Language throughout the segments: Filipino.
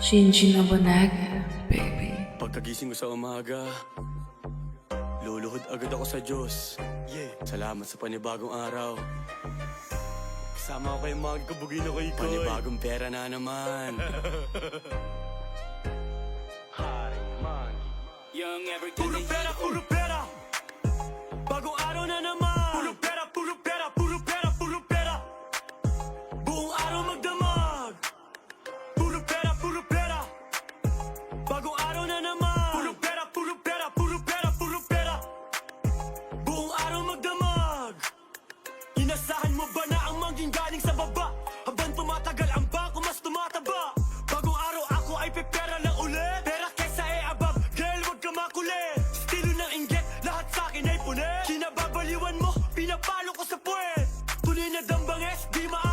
Shinji Nobunaga, baby. Pagkagising ko sa umaga, luluhod agad ako sa Diyos. Yeah. Salamat sa panibagong araw. Kasama ko kay Mag, kabugin ako ikaw. Panibagong pera na naman. Young every Puro pera, puro pera. Maging galing sa baba? Habang tumatagal ang bangko mas tumataba. Bagong araw ako ay pepera lang ulit. Pera kesa e above, girl wag ka makulit. Estilo ng inggit, lahat sa akin ay punet Kinababaliwan mo, pinapalo ko sa puwet. Tunay na dambanges, di maaalis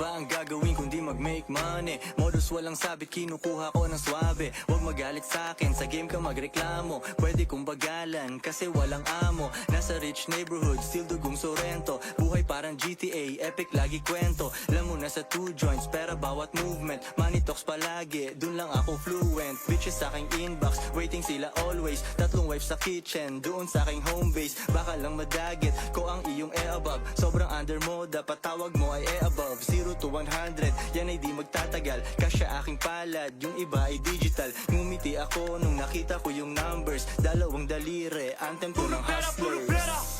ba ang gagawin kundi mag-make money? Modus walang sabit, kinukuha ko ng swabe Huwag magalit sa akin, sa game ka magreklamo. Pwede kong bagalan, kasi walang amo. Nasa rich neighborhood, still dugong sorrento Buhay parang GTA, epic lagi kwento. Alam mo nasa two joints, pera bawat movement. Money talks palagi, dun lang ako fluent. Bitches sa aking inbox, waiting sila always. Tatlong wives sa kitchen, doon sa aking home base. Baka lang madagit ko ang iyong e above. Sobrang under mo, dapat tawag mo 100, yan ay di magtatagal. Kasya aking palad, yung iba ay digital. Ngumiti ako nung nakita ko yung numbers. Dalawang dalire, anthem ko ng hustlers. Bagong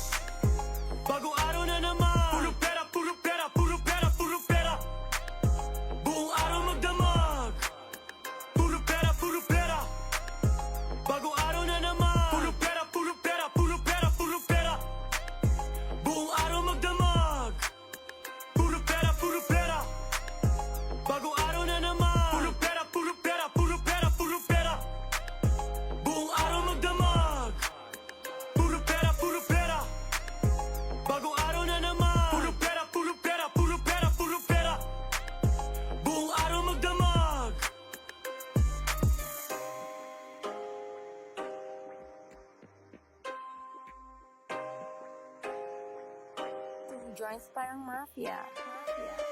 joins Parang Mafia. Mafia.